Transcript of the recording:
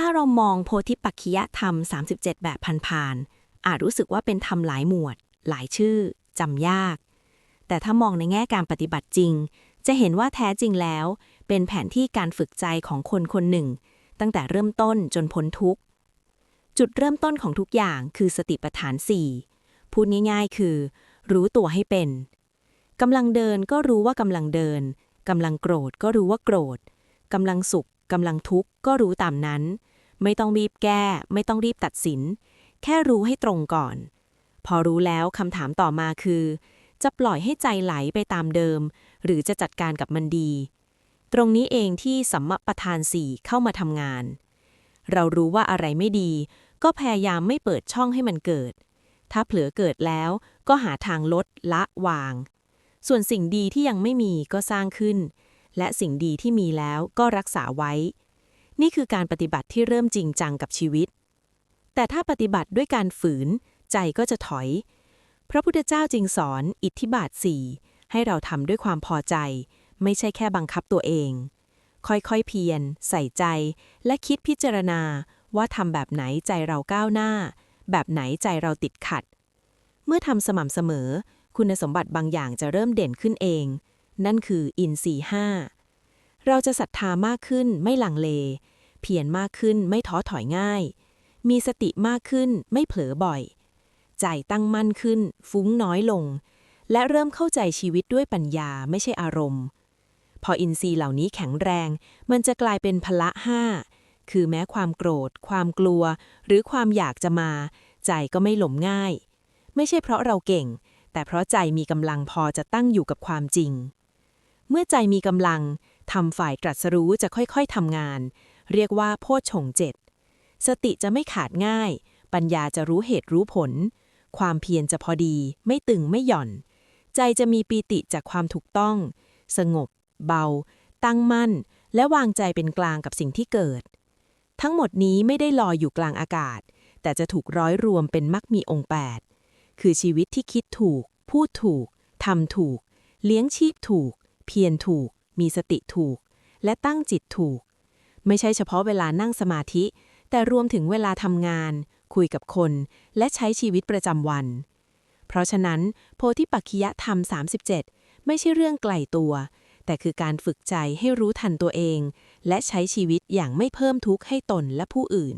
ถ้าเรามองโพธิปักขิยธรรม 37 แบบผ่านๆอาจรู้สึกว่าเป็นธรรมหลายหมวด หลายชื่อจำยาก แต่ถ้ามองในแง่การปฏิบัติจริง จะเห็นว่าแท้จริงแล้ว เป็นแผนที่การฝึกใจของคนคนหนึ่ง ตั้งแต่เริ่มต้นจนพ้นทุกข์ จุดเริ่มต้นของทุกอย่างคือสติปัฏฐาน 4 พูดง่ายๆ คือ รู้ตัวให้เป็นกำลังเดินก็รู้ว่ากำลังเดินกำลังโกรธก็รู้ว่าโกรธกำลังสุขกำลังทุกข์ก็รู้ตามนั้น ไม่ต้องรีบแก้ ไม่ต้องรีบตัดสิน แค่รู้ให้ตรงก่อน พอรู้แล้วคำถามต่อมาคือ จะปล่อยให้ใจไหลไปตามเดิม หรือจะจัดการกับมันดี ตรงนี้เองที่สัมมประธานสี่เข้ามาทำงาน เรารู้ว่าอะไรไม่ดี ก็พยายามไม่เปิดช่องให้มันเกิด ถ้าเผลอเกิดแล้วก็หาทางลดละวาง ส่วนสิ่งดีที่ยังไม่มีก็สร้างขึ้น และสิ่งดีที่มีแล้วก็รักษาไว้ นี่คือการปฏิบัติที่เริ่มจริงจังกับชีวิต แต่ถ้าปฏิบัติด้วยการฝืน ใจก็จะถอย พระพุทธเจ้าจึงสอน อิทธิบาทสี่ให้เราทำด้วยความพอใจ ไม่ใช่แค่บังคับตัวเอง ค่อยๆเพียร ใส่ใจ และคิดพิจารณาว่าทำแบบไหนใจเราก้าวหน้า แบบไหนใจเราติดขัด เมื่อทำสม่ำเสมอ คุณสมบัติบางอย่างจะเริ่มเด่นขึ้นเอง นั่นคืออินทรีห้า เราจะศรัทธามากขึ้นไม่ลังเล เพียรมากขึ้นไม่ท้อถอยง่าย มีสติมากขึ้นไม่เผลอบ่อย ใจตั้งมั่นขึ้น ฟุ้งน้อยลง และเริ่มเข้าใจชีวิตด้วยปัญญาไม่ใช่อารมณ์ พออินทรีย์เหล่านี้แข็งแรง มันจะกลายเป็นพละห้าคือแม้ความโกรธ ความกลัว หรือความอยากจะมา ใจก็ไม่หลมง่าย ไม่ใช่เพราะเราเก่ง แต่เพราะใจมีกำลังพอจะตั้งอยู่กับความจริง เมื่อใจมีกำลัง ทำฝ่ายตรัสรู้จะค่อยๆทำงาน เรียกว่าโพชงเจ็ดสติจะไม่ขาดง่าย ปัญญาจะรู้เหตุรู้ผล ความเพียรจะพอดี ไม่ตึงไม่หย่อน ใจจะมีปีติจากความถูกต้อง สงบ เบา ตั้งมั่น และวางใจเป็นกลางกับสิ่งที่เกิด ทั้งหมดนี้ไม่ได้ลอยอยู่กลางอากาศ แต่จะถูกร้อยรวมเป็นมักมีองค์ 8 คือชีวิตที่คิดถูก พูดถูกทำถูก เลี้ยงชีพถูก เพียรถูก มีสติถูก และตั้งจิตถูก ไม่ใช่เฉพาะเวลานั่งสมาธิ แต่รวมถึงเวลาทำงาน คุยกับคน และใช้ชีวิตประจำวัน เพราะฉะนั้น โพธิปักขิยธรรม 37 ไม่ใช่เรื่องไกลตัว แต่คือการฝึกใจให้รู้ทันตัวเอง และใช้ชีวิตอย่างไม่เพิ่มทุกข์ให้ตนและผู้อื่น